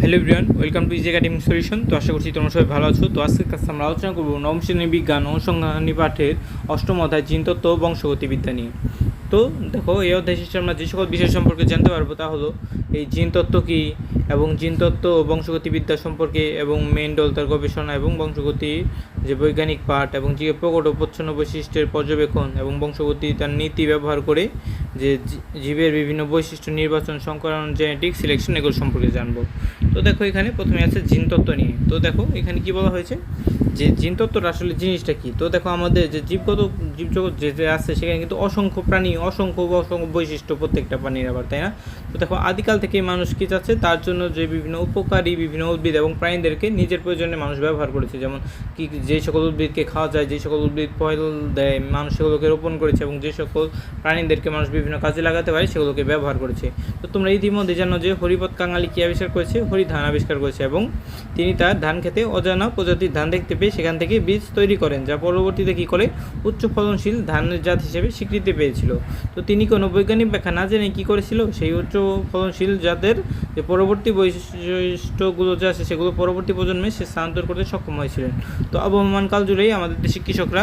Hello everyone welcome to easy academic solution তো আশা করছি তোমরা সবাই ভালো আছো। তো আজকের কাছে আমরা আলোচনা করব নবম শ্রেণির বিজ্ঞান অনুসন্ধানী পাঠের অষ্টম অধ্যায় জিনতত্ত্ব ও বংশগতিবিদ্যা নিয়ে। তো দেখো, এই অধ্যায় শেষে আমরা যে সকল বিষয় সম্পর্কে জানতে পারব তা হলো, এই জিনতত্ত্ব কী এবং জিনতত্ত্ব ও বংশগতিবিদ্যা সম্পর্কে এবং মেন্ডল তার গবেষণা এবং বংশগতি, যে বৈজ্ঞানিক পাঠ এবং যে প্রকট ও প্রচ্ছন্ন বৈশিষ্ট্যের পর্যবেক্ষণ এবং বংশগতি তার নীতি ব্যবহার করে যে জীবের বিভিন্ন বৈশিষ্ট্য, নির্বাচন সংকরণ জেনেটিক সিলেকশন এগুলো সম্পর্কে জানব। তো দেখো এখানে প্রথমে আছে জিনতত্ত্ব নিয়ে। তো দেখো এখানে কি বলা হয়েছে? যে জিনতত্ত্বটা আসলে জিনিসটা কি? তো দেখো আমাদের যে জীবগত জীবজগৎ যে আছে, সেখানে কিন্তু অসংখ্য প্রাণী, অসংখ্য অসংখ্য বৈশিষ্ট্য প্রত্যেকটা প্রাণীর আবার, তাই না? তো দেখো আদিকাল থেকে মানুষ কি চাচ্ছে? তার জন্য যে বিভিন্ন উপকারী, বিভিন্ন উদ্ভিদ এবং প্রাণীদেরকে নিজের প্রয়োজনে মানুষ ব্যবহার করেছে। যেমন কি যে সকল উদ্ভিদকে খাওয়া যায়, যে সকল উদ্ভিদ ফল দেয় মানুষ সেগুলোকে রোপণ করেছে এবং যে সকল প্রাণীদেরকে মানুষ বিভিন্ন কাজে লাগাতে পারে, সেগুলোকে ব্যবহার করেছে। তো তোমরা ইতিমধ্যে জানো যে হরিপদ কাঙালি কী আবিষ্কার করেছে? হরি ধান আবিষ্কার করেছে এবং তিনি তার ধান খেতে অজানা প্রজাতির ধান দেখতে পেয়ে সেখান থেকে বীজ তৈরি করেন, যা পরবর্তীতে কী করে? উচ্চ ফলনশীল ধানের জাত হিসেবে স্বীকৃতি পেয়েছিল। তো তিনি কোনো বৈজ্ঞানিক ব্যাখ্যা না জেনে কী করেছিল? সেই উচ্চ ফলনশীল জাতের যে পরবর্তী বৈশিষ্ট্যগুলো যা আছে, সেগুলো পরবর্তী প্রজন্মে সে স্থানান্তর করতে সক্ষম হয়েছিলেন। তো আবহমানকাল জুড়েই আমাদের দেশের কৃষকরা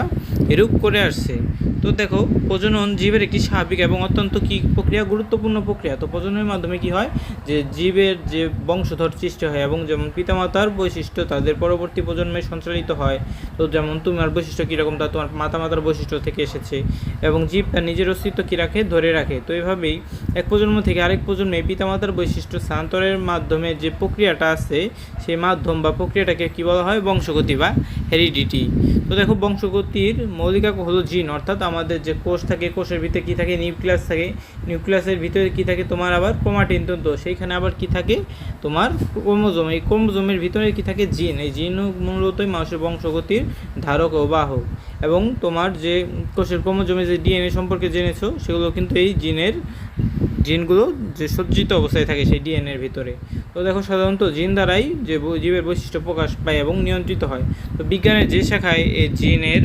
এরূপ করে আসছে। তো দেখো, প্রজনন জীবের একটি স্বাভাবিক এবং অত্যন্ত কি প্রক্রিয়া? গুরুত্বপূর্ণ প্রক্রিয়া। তো প্রজননের মাধ্যমে কি হয়? যে জীবের যে বংশধর সৃষ্টি হয় এবং যেমন পিতামাতার বৈশিষ্ট্য তাদের পরবর্তী প্রজন্মে সঞ্চালিত হয়, তো যেমন তোমার বৈশিষ্ট্য কীরকম তা তোমার মাতামাতার বৈশিষ্ট্য থেকে এসেছে এবং জীব তার নিজের অস্তিত্ব কী রাখে? ধরে রাখে। তো এভাবেই এক প্রজন্ম থেকে আরেক প্রজন্মে পিতামাতার বৈশিষ্ট্য স্থানান্তরের মাধ্যমে যে প্রক্রিয়াটা আছে, সেই মাধ্যম বা প্রক্রিয়াটাকে কী বলা হয়? বংশগতি বা হেরিডিটি। তো দেখো, বংশগতির মৌলিক একক হলো জিন, অর্থাৎ আমাদের যে কোষ থাকে, কোষের ভিতরে কী থাকে? নিউক্লিয়াস থাকে। নিউক্লিয়াসের ভিতরে কী থাকে? তোমার আবার ক্রোমাটিন তন্তু সেইখানে আবার কী থাকে? তোমার ক্রোমোজোম। এই ক্রোমোজোমের ভিতরে কী থাকে? জিন। এই জিন মূলতই মানুষের বংশগতির ধারক ও বাহক। এবং তোমার যে কোষের ক্রোমোজোমে যে ডিএনএ সম্পর্কে জেনেছো, সেগুলো কিন্তু এই জিনের জিনগুলো যে সজ্জিত অবস্থায় থাকে সেই ডিএনএর ভিতরে। তো দেখো সাধারণত জিন দ্বারাই যে জীবের বৈশিষ্ট্য প্রকাশ পায় এবং নিয়ন্ত্রিত হয়। তো বিজ্ঞানের যে শাখায় এই জিনের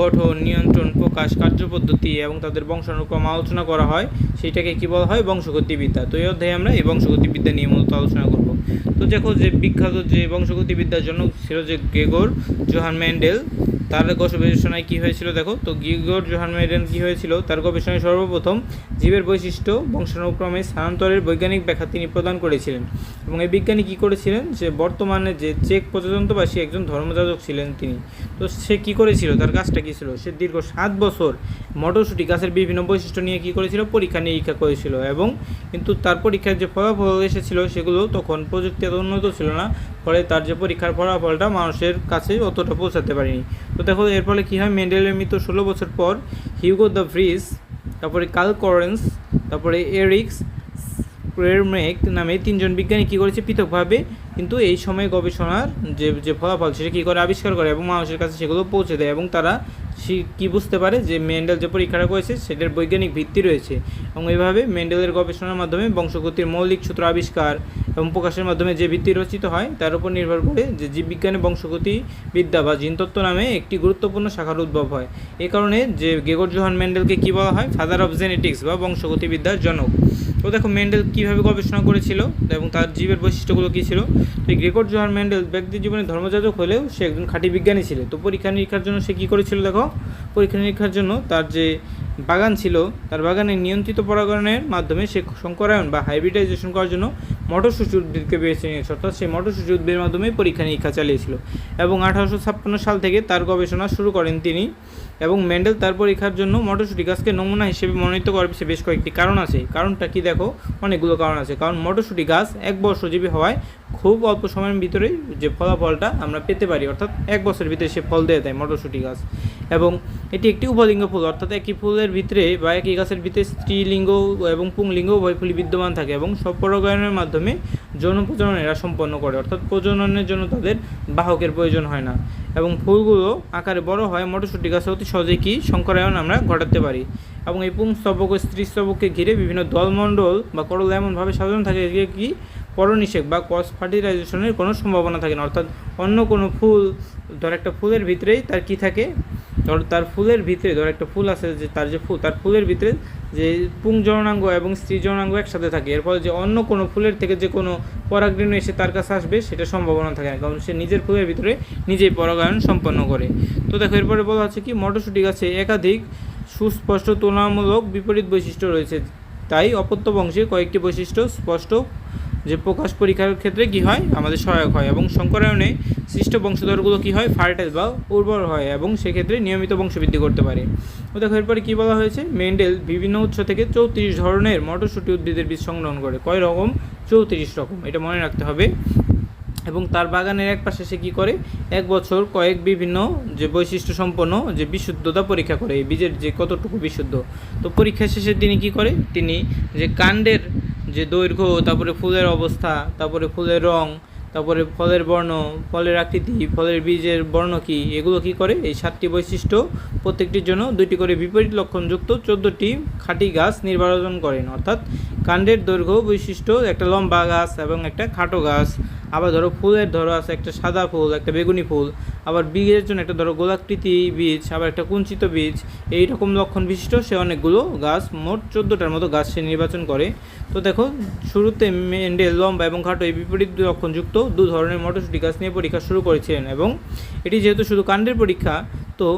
গঠন, নিয়ন্ত্রণ, প্রকাশ কার্যপদ্ধতি এবং তাদের বংশানুক্রম আলোচনা করা হয় সেটাকে কী বলা হয়? বংশগতিবিদ্যা। তো এই অধ্যায়ে আমরা এই বংশগতিবিদ্যা নিয়ে মূলত আলোচনা করব। দেখো যে বিখ্যাত যে বংশগতিবিদ্যার জন্য ছিল যে গেগোর, জোহান ম্যান্ডেল তার গবেষণায় কী হয়েছিল দেখো? তো গিগর, জোহান মেডেন কী হয়েছিল? তার গবেষণায় সর্বপ্রথম জীবের বৈশিষ্ট্য বংশানুক্রমে স্থানান্তরের বৈজ্ঞানিক ব্যাখ্যা তিনি প্রদান করেছিলেন। এবং এই বিজ্ঞানী কী করেছিলেন? যে বর্তমানে যে চেক প্রজাতন্ত্রবাসী একজন ধর্মযাজক ছিলেন তিনি। তো সে কী করেছিল? তার কাজটা কী ছিল? সে দীর্ঘ সাত বছর মটরশুঁটি গাছের বিভিন্ন বৈশিষ্ট্য নিয়ে কী করেছিল? পরীক্ষা নিরীক্ষা করেছিল এবং কিন্তু তার পরীক্ষার যে ফলাফল এসেছিল সেগুলো তখন প্রযুক্তি এত উন্নত ছিল না, ফলে তার যে পরীক্ষার ফলাফলটা মানুষের কাছে অতটা পৌঁছাতে পারেনি। তো দেখো, এর ফলে কী হয়? মেন্ডেলের মৃত্যু ষোলো বছর পর হিউগো দ্য ফ্রিজ, তারপরে কাল করেন্স, তারপরে এরিক্স ক্রেরমেক নামে তিনজন বিজ্ঞানী কী করেছে? পৃথকভাবে কিন্তু এই সময় গবেষণার যে যে ফলাফল, সেটা কী করে? আবিষ্কার করে এবং মানুষের কাছে সেগুলো পৌঁছে দেয় এবং তারা কী বুঝতে পারে যে মেন্ডেল যে পরীক্ষাটা করেছে, সেটার বৈজ্ঞানিক ভিত্তি রয়েছে। এবং এইভাবে মেন্ডেলের গবেষণার মাধ্যমে বংশগতির মৌলিক সূত্র আবিষ্কার এবং প্রকাশের মাধ্যমে যে ভিত্তি রচিত হয়, তার উপর নির্ভর করে যে জীববিজ্ঞানে বংশগতি বিদ্যা বা জিনতত্ত্ব নামে একটি গুরুত্বপূর্ণ শাখার উদ্ভব হয়। এ কারণে যে গেগর জোহান মেন্ডেলকে কী বলা হয়? ফাদার অফ জেনেটিক্স বা বংশগতিবিদ্যার জনক। তো দেখো, মেন্ডেল কীভাবে গবেষণা করেছিল এবং তার জীবের বৈশিষ্ট্যগুলো কী ছিল? তো গ্রেগর জোহান মেন্ডেল ব্যক্তি জীবনে ধর্মযাজক হলেও সে একজন খাঁটি বিজ্ঞানী ছিল। তো পরীক্ষা নিরীক্ষার জন্য সে কী করেছিল দেখো? পরীক্ষা নিরীক্ষার জন্য তার যে বাগান ছিল, তার বাগানে নিয়ন্ত্রিত পরাগণের মাধ্যমে সে সংকরায়ন বা হাইব্রিডাইজেশন করার জন্য মটরশুঁটি উদ্ভিদকে বেছে নিয়েছে। অর্থাৎ সেই মটরশুঁটি উদ্ভিদের মাধ্যমেই পরীক্ষা নিরীক্ষা চালিয়েছিল। এবং আঠারোশো ছাপ্পান্ন সাল থেকে তার গবেষণা শুরু করেন তিনি। এবং মেন্ডেল তার পরীক্ষার জন্য মটরশুঁটি গাছকে নমুনা হিসেবে মনোনীত করার পিছনে বেশ কয়েকটি কারণ আছে। কারণটা কি দেখো? অনেকগুলো কারণ আছে। কারণ মটরশুঁটি গাছ এক বর্ষজীবী হওয়ায় খুব অল্প সময়ের ভিতরেই যে ফলাফলটা আমরা পেতে পারি, অর্থাৎ এক বছরের ভিতরে সে ফল দিয়ে দেয় মটরশুঁটি গাছ। এবং এটি একটি উভলিঙ্গ ফুল, অর্থাৎ একই ফুলের ভিতরে বা একই গাছের ভিতরে স্ত্রীলিঙ্গ এবং পুংলিঙ্গ উভয় ফুলই বিদ্যমান থাকে এবং সব পরাগায়নের মাধ্যমে যৌন প্রজনন এরা সম্পন্ন করে। অর্থাৎ প্রজননের জন্য তাদের বাহকের প্রয়োজন হয় না। এবং ফুলগুলো আকারে বড় হয়, মটরশুঁটি গাছে অতি সহজেই কি সংকরায়ন আমরা ঘটাতে পারি। এবং এই পুংস্তবক ও স্ত্রীস্তবককে ঘিরে বিভিন্ন দলমণ্ডল বা করল এমনভাবে সাজানো থাকে যে কি পরনিষেক বা ক্রস ফার্টিলাইজেশনের কোনো সম্ভাবনা থাকে না। অর্থাৎ অন্য কোনো ফুল, ধর একটা ফুলের ভিতরেই তার কি থাকে? ধর তার ফুলের ভিতরে, ধর একটা ফুল আছে যে তার যে ফুল, তার ফুলের ভিতরে যে পুং পুংজননাঙ্গ এবং স্ত্রী জননাঙ্গ একসাথে থাকে। এর ফলে যে অন্য কোনো ফুলের থেকে যে কোনো পরাগরেণু এসে তার কাছে আসবে, সেটা সম্ভাবনা থাকে না, কারণ সে নিজের ফুলের ভিতরে নিজেই পরাগায়ন সম্পন্ন করে। তো দেখো, এরপরে বলা হচ্ছে কি, মটরশুঁটি গাছে একাধিক সুস্পষ্ট তুলনামূলক বিপরীত বৈশিষ্ট্য রয়েছে। তাই অপত্য বংশে কয়েকটি বৈশিষ্ট্য স্পষ্ট যে প্রকাশ পরীক্ষার ক্ষেত্রে কি হয়? আমাদের সহায়ক হয় এবং সংকরায়নে সৃষ্ট বংশধরগুলো কি হয়? ফার্টাইল বা উর্বর হয় এবং সেক্ষেত্রে নিয়মিত বংশবৃদ্ধি করতে পারে। দেখো, এরপরে কী বলা হয়েছে? মেন্ডেল বিভিন্ন উৎস থেকে চৌত্রিশ ধরনের মটরশুঁটি উদ্ভিদের বীজ সংগ্রহণ করে। কয় রকম? চৌত্রিশ রকম, এটা মনে রাখতে হবে। এবং তার বাগানের এক পাশে সে কী করে? এক বছর কয়েক বিভিন্ন যে বৈশিষ্ট্য সম্পন্ন যে বিশুদ্ধতা পরীক্ষা করে, এই বীজের যে কতটুকু বিশুদ্ধ। তো পরীক্ষা শেষে তিনি কি করে? তিনি যে কাণ্ডের যে দৈর্ঘ্য, তারপরে ফুলের অবস্থা, তারপরে ফুলের রং, তারপরে ফলের বর্ণ, ফলের আকৃতি, ফলের বীজের বর্ণ কী? এগুলো কি করে? এই সাতটি বৈশিষ্ট্য প্রত্যেকটির জন্য দুইটি করে বিপরীত লক্ষণযুক্ত চোদ্দোটি খাঁটি গাছ নির্বাচন করেন। অর্থাৎ কাণ্ডের দৈর্ঘ্য বৈশিষ্ট্য, একটা লম্বা গাছ এবং একটা খাটো গাছ। আবার ধরো ফুলের ধরো আছে একটা সাদা ফুল, একটা বেগুনি ফুল। আবার বীজের জন্য একটা ধরো গোলাকৃতি বীজ, আবার একটা কুঞ্চিত বীজ। এই রকম লক্ষণ বিশিষ্ট সে অনেকগুলো গাছ, মোট চোদ্দোটার মতো গাছ সে নির্বাচন করে। তো দেখো, শুরুতে মেন্ডেল, লম্বা এবং খাটো এই বিপরীত লক্ষণযুক্ত দু ধরনের মটরশুটি গাছ নিয়ে পরীক্ষা শুরু করেছিলেন এবং এটি যেহেতু শুধু কাণ্ডের পরীক্ষা, তো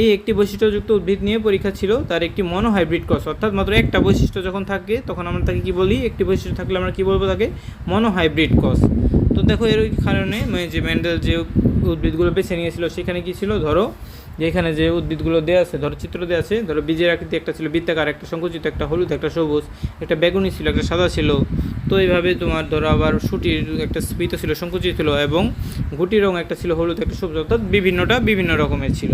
এই একটি বৈশিষ্ট্যযুক্ত উদ্ভিদ নিয়ে পরীক্ষা ছিল, তার একটি মনো হাইব্রিড ক্রস অর্থাৎ মাত্র একটা বৈশিষ্ট্য যখন থাকে, তখন আমরা তাকে কী বলি? একটি বৈশিষ্ট্য থাকলে আমরা কী বলব তাকে? মনো হাইব্রিড ক্রস তো দেখো এর কারণে মানে যে মেন্ডেল যে উদ্ভিদগুলো বেছে নিয়েছিল, সেখানে কি ছিল? ধরো যে এখানে যে উদ্ভিদগুলো দেওয়া আছে, ধরো চিত্র দেওয়া আছে, ধরো বীজের আকৃতি একটা ছিল বৃত্তাকার, একটা সংকুচিত, একটা হলুদ, একটা সবুজ, একটা বেগুনি ছিল, একটা সাদা ছিল। তো এইভাবে তোমার ধরো আবার সুটির একটা স্ফীত ছিল, সংকুচিত ছিল, এবং গুটি রং একটা ছিল, হলুদ, একটা সবুজ, অর্থাৎ বিভিন্নটা বিভিন্ন রকমের ছিল।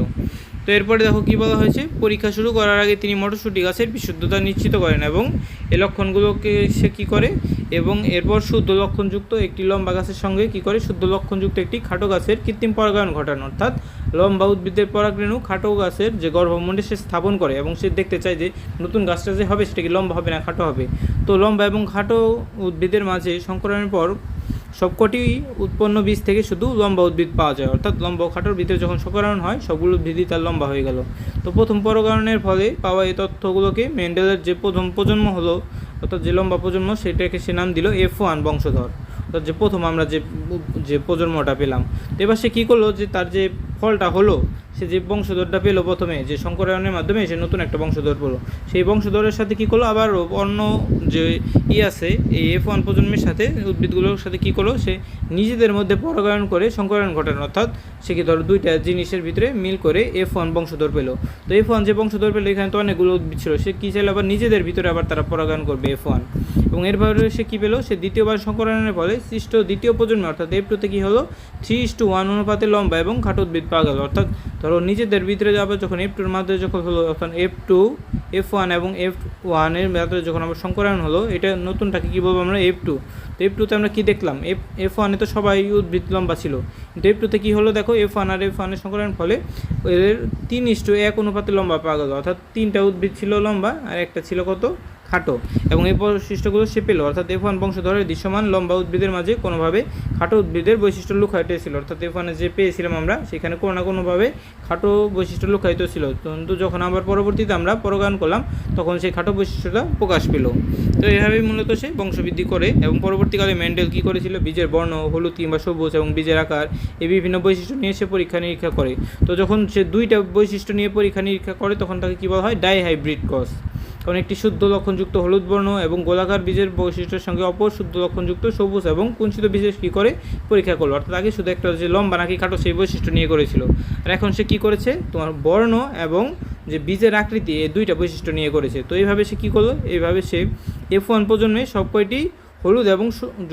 তো এরপরে দেখো কী বলা হয়েছে? পরীক্ষা শুরু করার আগে তিনি মটরশুঁটি গাছের বিশুদ্ধতা নিশ্চিত করেন এবং এ লক্ষণগুলোকে সে কী করে? এবং এরপর শুদ্ধ লক্ষণযুক্ত একটি লম্বা গাছের সঙ্গে কী করে? শুদ্ধ লক্ষণযুক্ত একটি খাটো গাছের কৃত্রিম পরাগায়ন ঘটান। অর্থাৎ লম্বা উদ্ভিদের পরাগরেণু খাটো গাছের যে গর্ভমণ্ডে সে স্থাপন করে এবং সে দেখতে চায় যে নতুন গাছটা যে হবে সেটা কি লম্বা হবে না খাটো হবে। তো লম্বা এবং খাটো উদ্ভিদের মাঝে সংকরণের পর সবকটি উৎপন্ন বীজ থেকে শুধু লম্বা উদ্ভিদ পাওয়া যায়, অর্থাৎ লম্বা খাটোর ভিতরে যখন সংকরণ হয়, সবগুলো উদ্ভিদই তার লম্বা হয়ে গেল। তো প্রথম পরকরণের ফলে পাওয়া এই তথ্যগুলোকে মেন্ডেলের যে প্রথম প্রজন্ম হলো, অর্থাৎ যে লম্বা প্রজন্ম, সেটাকে সে নাম দিল এফ ওয়ান বংশধর। অর্থাৎ যে প্রথম আমরা যে যে প্রজন্মটা পেলাম। তো এবার সে কী করল যে তার যে ফলটা হলো সে যে বংশধরটা পেল প্রথমে, যে সংকরায়নের মাধ্যমে সে নতুন একটা বংশধর পেল। সেই বংশধরের সাথে কী করল? আবার অন্য যে ই আছে, এই এফ ওয়ান প্রজন্মের সাথে উদ্ভিদগুলোর সাথে কী করল? সে নিজেদের মধ্যে পরাগায়ন করে সংকরায়ন ঘটানো। অর্থাৎ সে কি ধরো দুইটা জিনিসের ভিতরে মিল করে এফ ওয়ান বংশধর পেল। তো এফ ওয়ান যে বংশধর পেল, এখানে তো অনেকগুলো উদ্ভিদ ছিল। সে কী চাইলে? আবার নিজেদের ভিতরে আবার তারা পরাগায়ন করবে এফ ওয়ান এবং এরপরে সে কী পেল? সে দ্বিতীয়বার সংকরণের ফলে সৃষ্ট দ্বিতীয় প্রজন্মে, অর্থাৎ এফ টুতে কী হলো থ্রি ইস টু ওয়ান অনুপাতে লম্বা এবং খাটো উদ্ভিদ পাওয়া গেল। অর্থাৎ ধরো নিজেদের ভিতরে যাবে, যখন এফ টুর মাধ্যমে যখন হলো, তখন এফ টু এফ ওয়ান এবং এফ ওয়ানের মাধ্যমে যখন আবার সংকরণ হলো, এটা নতুনটাকে কী বলব আমরা? এফ টু তো এফ টুতে আমরা কী দেখলাম? এফ এফ ওয়ানে তো সবাই উদ্ভিদ লম্বা ছিল। কিন্তু এফ টুতে কী হলো? দেখো এফ ওয়ান আর এফ ওয়ানের সংকরণের ফলে এদের তিন ইস টু এক অনুপাতে লম্বা পাওয়া গেল। অর্থাৎ তিনটা উদ্ভিদ ছিল লম্বা, আর একটা ছিল কত? খাটো। এবং এই বৈশিষ্ট্যগুলো সে পেল। অর্থাৎ এফ ওয়ান বংশধরের দৃশ্যমান লম্বা উদ্ভিদের মাঝে কোনোভাবে খাটো উদ্ভিদের বৈশিষ্ট্য লুকায়িত ছিল। অর্থাৎ এফ ওয়ানে যে পেয়েছিলাম আমরা, সেখানে কোনো না কোনোভাবে খাটো বৈশিষ্ট্য লুকায়িত ছিল। কিন্তু যখন আবার পরবর্তীতে আমরা পরগায়ন করলাম, তখন সেই খাটো বৈশিষ্ট্যটা প্রকাশ পেল। তো এভাবেই মূলত সে বংশবৃদ্ধি করে এবং পরবর্তীকালে মেন্ডেল কী করেছিল? বীজের বর্ণ, হলুদ কিংবা সবুজ এবং বীজের আকার এই বিভিন্ন বৈশিষ্ট্য নিয়ে সে পরীক্ষা নিরীক্ষা করে। তো যখন সে দুইটা বৈশিষ্ট্য নিয়ে পরীক্ষা নিরীক্ষা করে, তখন তাকে কী বলা হয়? ডাই হাইব্রিড ক্রস কারণ একটি শুদ্ধ লক্ষণযুক্ত হলুদ বর্ণ এবং গোলাকার বীজের বৈশিষ্ট্যের সঙ্গে অপর শুদ্ধ লক্ষণযুক্ত সবুজ এবং কুঞ্চিত বীজের কী করে পরীক্ষা করল? অর্থাৎ আগে শুধু একটা যে লম্বা নাকি খাটো সেই বৈশিষ্ট্য নিয়ে করেছিল। আর এখন সে কী করেছে? তোমার বর্ণ এবং যে বীজের আকৃতি, এই দুইটা বৈশিষ্ট্য নিয়ে করেছে। তো এইভাবে সে কী করল? এইভাবে সে এফ ওয়ান প্রজন্মে সব কয়টি হলুদ এবং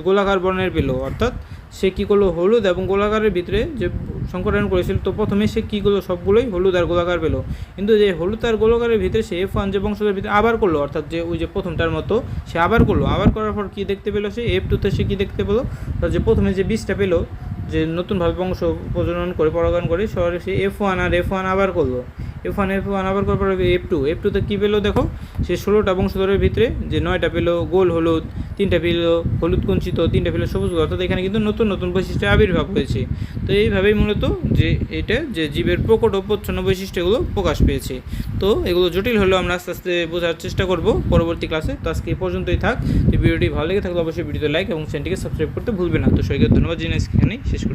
গোলাকার বর্ণের পেল। অর্থাৎ সে কী করল? হলুদ এবং গোলাকারের ভিতরে যে সংকটন করেছিল, তো প্রথমে সে কী করল? সবগুলোই হলুদ আর গোলাকার পেল। কিন্তু যে হলুদ আর গোলাকারের ভিতরে সে এফ ওয়ান যে বংশধর ভিতরে আবার করল, অর্থাৎ যে ওই যে প্রথমটার মতো সে আবার করল। আবার করার পর কী দেখতে পেল সে? এফ টুতে সে কী দেখতে পেল? যে প্রথমে যে বীজটা পেল, যে নতুনভাবে বংশ প্রজনন করে, পরাগায়ন করে, সে এফ ওয়ান আর এফ ওয়ান আবার করল। এফ ওয়ান এফ ওয়ান আবার পর এফ টু এফ টুতে কী পেল দেখো? সে ষোলোটা বংশধরের ভিতরে যে নয়টা পেল গোল হলুদ, তিনটা পেল হলুদ কুঞ্চিত, তিনটা পেল সবুজ অর্থাৎ এখানে কিন্তু নতুন নতুন বৈশিষ্ট্যের আবির্ভাব হয়েছে। তো এইভাবেই মূলত যে এটা, যে জীবের প্রকট ও প্রচ্ছন্ন বৈশিষ্ট্যগুলো প্রকাশ পেয়েছে। তো এগুলো জটিল হলেও আমরা আস্তে আস্তে বোঝার চেষ্টা করব পরবর্তী ক্লাসে। তো আজকে এই পর্যন্তই থাক। তো ভিডিওটি ভালো লেগে থাকলে অবশ্যই ভিডিওতে লাইক এবং চ্যানেলটিকে সাবস্ক্রাইব করতে ভুলবে না। তো সবাইকে ধন্যবাদ। আজকে এখানেই শেষ করছি।